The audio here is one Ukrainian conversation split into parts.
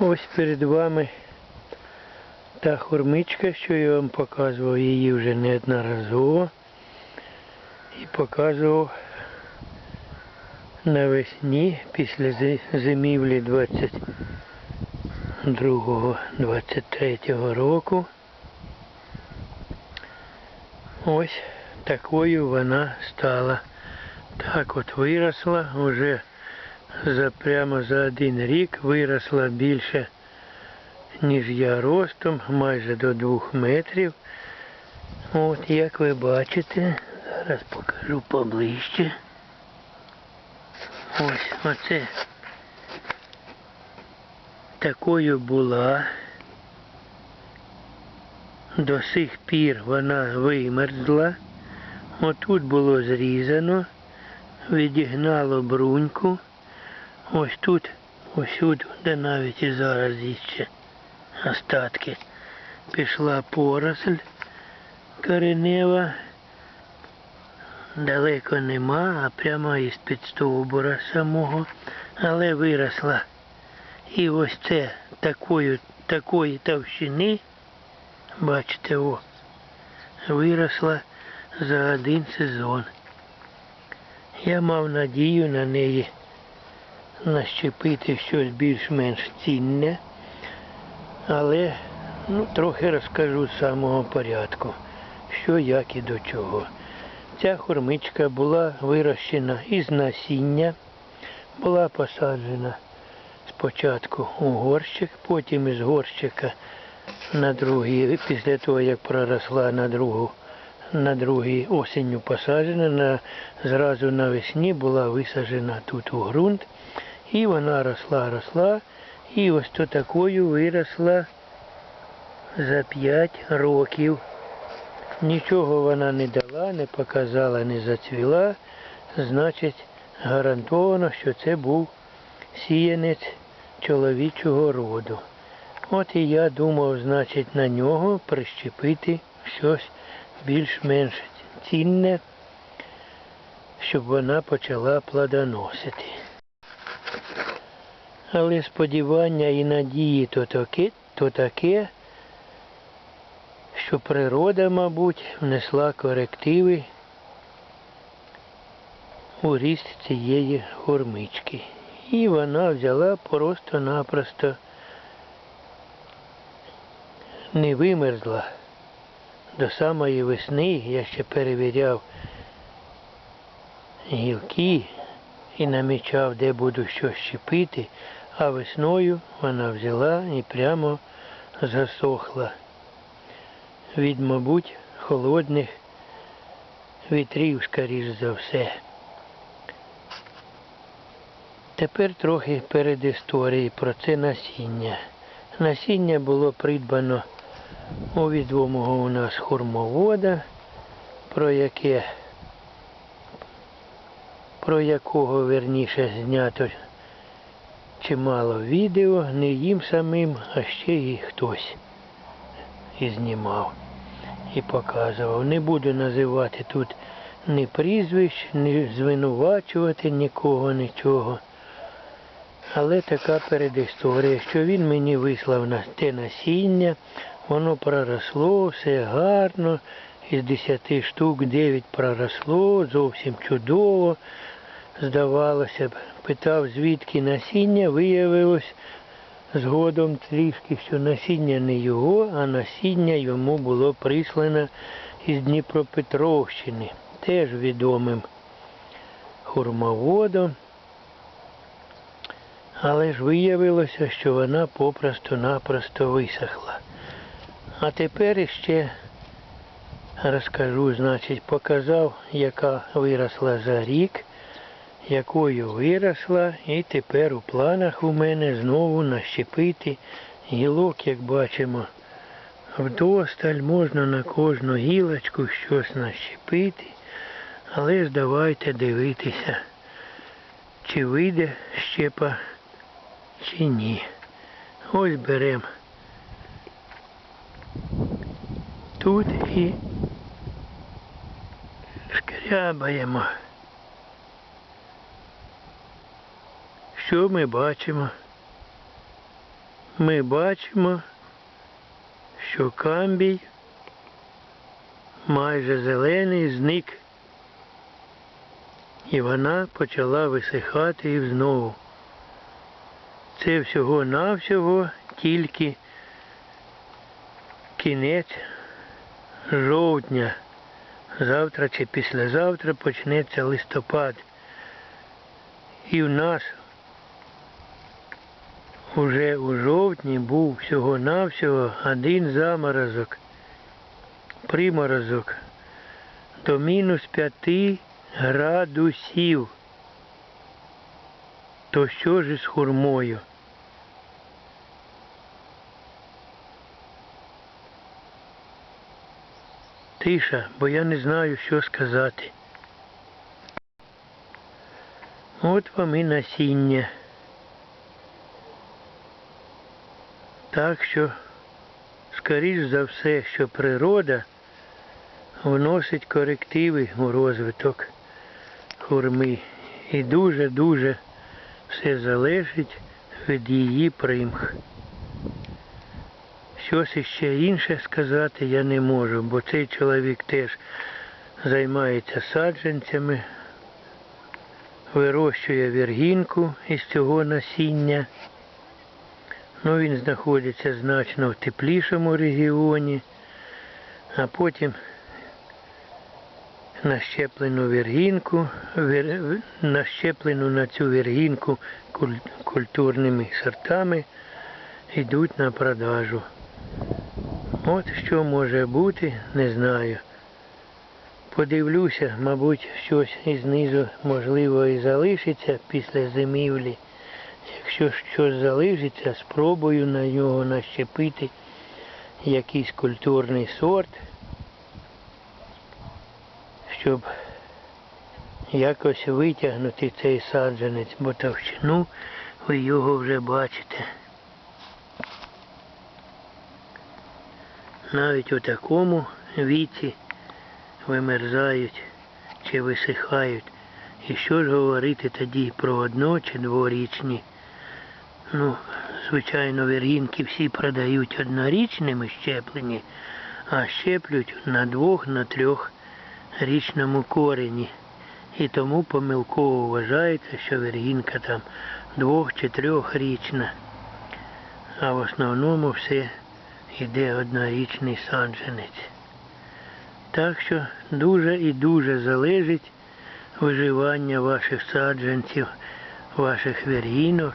Ось перед вами та хурмичка, що я вам показував її вже неодноразово. І показував навесні після зимівлі 22-23 року. Ось такою вона стала. Так от виросла уже за прямо за один рік виросла більше, ніж я ростом, майже до двох метрів. От як ви бачите, зараз покажу поближче. Ось оце такою була. До сих пір вона вимерзла. Отут було зрізано, відігнало бруньку. Ось тут, тут, де навіть і зараз іще остатки. Пішла поросль коренева. Далеко нема, а прямо із під стовбура самого. Але виросла. І ось це такої, такої товщини, бачите, о, виросла за один сезон. Я мав надію на неї нащепити щось більш-менш цінне, але ну, трохи розкажу з самого порядку, що як і до чого. Ця хурмичка була вирощена із насіння, була посаджена спочатку у горщик, потім із горщика на другий, після того як проросла на другу, на другий осінню посаджена, на, зразу навесні була висаджена тут у ґрунт. І вона росла, росла, і ось то такою виросла за 5 років. Нічого вона не дала, не показала, не зацвіла. Значить, гарантовано, що це був сіянець чоловічого роду. От і я думав, значить, на нього прищепити щось більш-менш цінне, щоб вона почала плодоносити. Але сподівання і надії то таке, то таке, що природа, мабуть, внесла корективи у ріст цієї хормички. І вона взяла просто-напросто не вимерзла. До самої весни я ще перевіряв гілки і намічав, де буду щось щепити, а весною вона взяла і прямо засохла від, мабуть, холодних вітрів, скоріш за все. Тепер трохи перед історією про це насіння. Насіння було придбано у відомого у нас хурмовода, про яке про якого верніше знято чимало відео, не їм самим, а ще і хтось і знімав і показував. Не буду називати тут ні прізвищ, ні звинувачувати нікого, нічого. Але така передісторія, що він мені вислав на те насіння, воно проросло, все гарно, із 10 штук 9 проросло, зовсім чудово. Здавалося б, питав, звідки насіння, виявилось згодом трішки, що насіння не його, а насіння йому було прислане із Дніпропетровщини, теж відомим хурмоводом. Але ж виявилося, що вона попросту-напросто висохла. А тепер іще розкажу, значить, показав, яка виросла за рік, якою виросла, і тепер у планах у мене знову нащепити гілок, як бачимо. Вдосталь можна на кожну гілочку щось нащепити, але ж давайте дивитися, чи вийде щепа, чи ні. Ось беремо тут і шкрябаємо. Що ми бачимо? ми бачимо, що камбій майже зелений зник. І вона почала висихати знову. Це всього-навсього тільки кінець жовтня. Завтра чи післязавтра почнеться листопад. І в нас уже у жовтні був всього-навсього один заморозок, приморозок до мінус п'яти градусів. То що ж із хурмою? Тиша, бо я не знаю, що сказати. От вам і насіння. Так що, скоріш за все, що природа вносить корективи у розвиток хурми. І дуже-дуже все залежить від її примх. Щось іще інше сказати я не можу, бо цей чоловік теж займається саджанцями, вирощує віргінку із цього насіння. Ну, він знаходиться значно в теплішому регіоні, а потім нащеплену віргінку, вір- нащеплену на цю віргінку куль- культурними сортами йдуть на продажу. От що може бути, не знаю. Подивлюся, мабуть, щось із низу можливо і залишиться після зимівлі. Якщо щось залишиться, спробую на нього нащепити якийсь культурний сорт, щоб якось витягнути цей саджанець, бо товщину ви його вже бачите. Навіть у такому віці вимерзають чи висихають. І що ж говорити тоді про одно чи дворічні? Ну, звичайно, віргінки всі продають однорічними щеплені, а щеплють на двох, на трьох річному корені. І тому помилково вважається, що віргінка там двох чи трьохрічна. А в основному все йде однорічний саджанець. Так що дуже і дуже залежить виживання ваших саджанців, ваших віргінок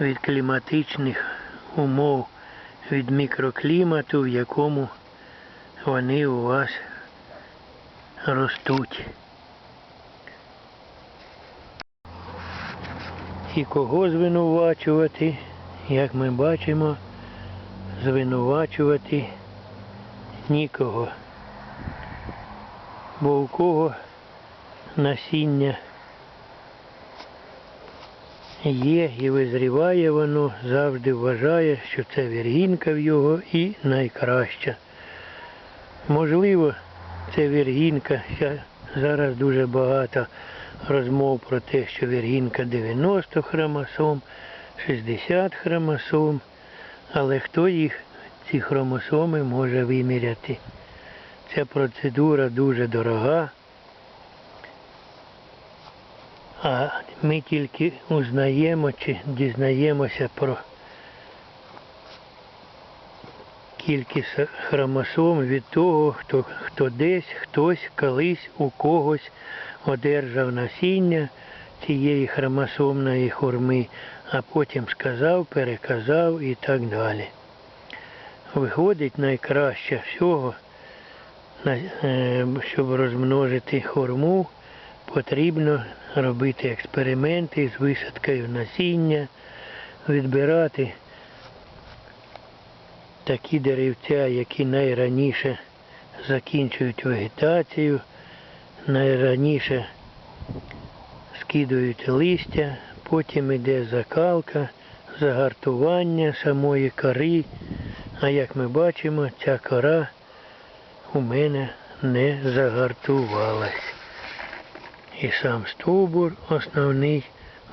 від кліматичних умов, від мікроклімату, в якому вони у вас ростуть. І кого звинувачувати, як ми бачимо, звинувачувати нікого. Бо у кого насіння є і визріває воно, завжди вважає, що це віргінка в його і найкраща. Можливо, це віргінка. Зараз дуже багато розмов про те, що віргінка 90 хромосом, 60 хромосом, але хто їх, ці хромосоми, може виміряти? Ця процедура дуже дорога. А ми тільки узнаємо чи дізнаємося про кількість хромосом від того, хто, хто десь, хтось, колись, у когось одержав насіння цієї хромосомної хурми, а потім сказав, переказав і так далі. Виходить найкраще всього, е, щоб розмножити хурму, потрібно робити експерименти з висадкою насіння, відбирати такі деревця, які найраніше закінчують вегетацію, найраніше скидують листя, потім йде закалка, загартування самої кори. А як ми бачимо, ця кора у мене не загартувалась. І сам стовбур основний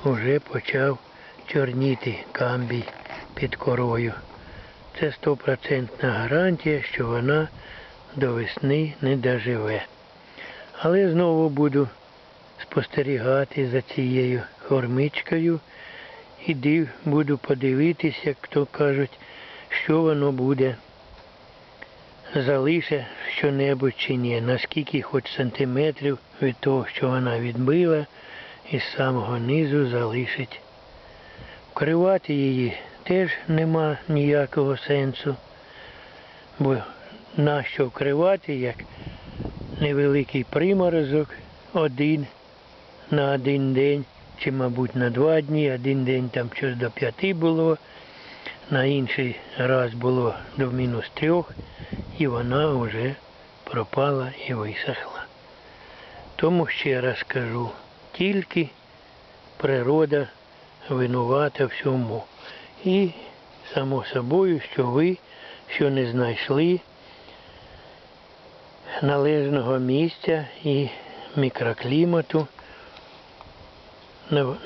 вже почав чорніти камбій. під корою. Це стопроцентна гарантія, що вона до весни не доживе. Але знову буду спостерігати за цією хормичкою і див, буду подивитись, як то кажуть, що воно буде. Залише що-небудь чи ні, наскільки хоч сантиметрів від того, що вона відбила, із самого низу залишить. Вкривати її теж нема ніякого сенсу, бо нащо вкривати, як невеликий приморозок один на один день, чи, мабуть, на два дні, один день там щось до п'яти було, на інший раз було до мінус трьох, і вона вже пропала і висохла. Тому ще раз кажу, тільки природа винувата всьому. І, само собою, що ви, що не знайшли належного місця і мікроклімату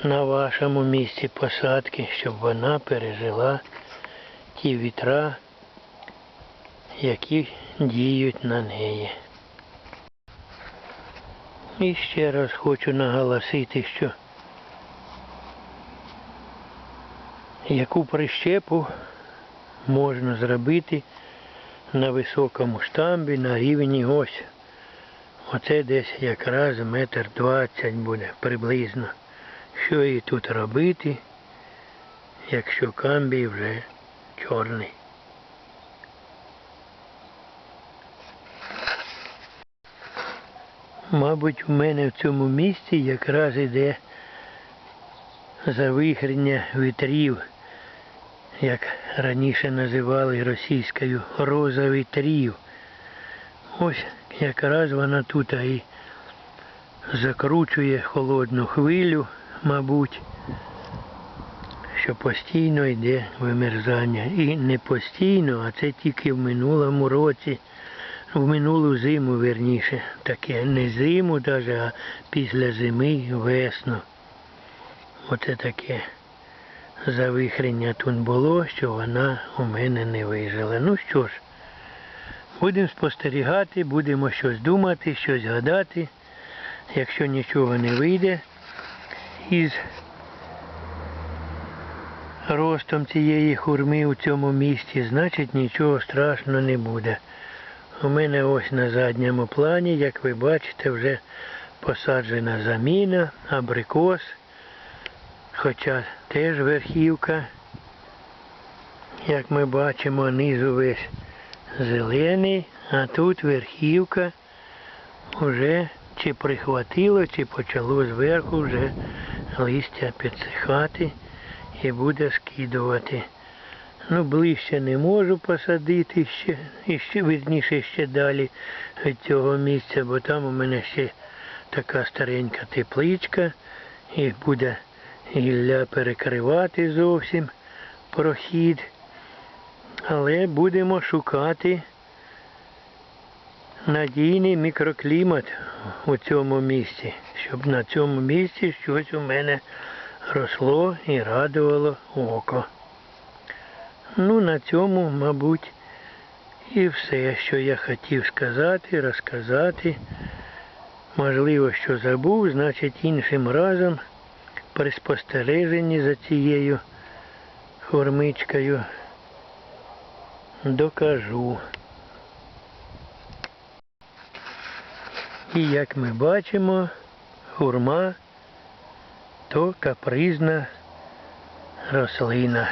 на, вашому місці посадки, щоб вона пережила ті вітра, які діють на неї. І ще раз хочу наголосити, що яку прищепу можна зробити на високому штамбі на рівні ось. Оце десь якраз метр двадцять буде приблизно. Що їй тут робити, якщо камбій вже чорний. Мабуть, у мене в цьому місці якраз іде завихрення вітрів, як раніше називали російською роза вітрів. Ось якраз вона тут і закручує холодну хвилю, мабуть, що постійно йде вимерзання. І не постійно, а це тільки в минулому році, в минулу зиму, верніше, таке не зиму навіть, а після зими весну. Оце таке завихрення тут було, що вона у мене не вижила. Ну що ж, будемо спостерігати, будемо щось думати, щось гадати. Якщо нічого не вийде із ростом цієї хурми у цьому місці, значить нічого страшного не буде. У мене ось на задньому плані, як ви бачите, вже посаджена заміна, абрикос. Хоча теж верхівка, як ми бачимо, низу весь зелений, а тут верхівка вже чи прихватило, чи почало зверху вже листя підсихати і буде скидувати. Ну, ближче не можу посадити ще, і ще вірніше ще далі від цього місця, бо там у мене ще така старенька тепличка і буде гілля перекривати зовсім прохід. Але будемо шукати надійний мікроклімат у цьому місці, щоб на цьому місці щось у мене росло і радувало око. Ну, на цьому, мабуть, і все, що я хотів сказати, розказати. Можливо, що забув, значить іншим разом при спостереженні за цією хормичкою докажу. І як ми бачимо, хурма то капризна рослина.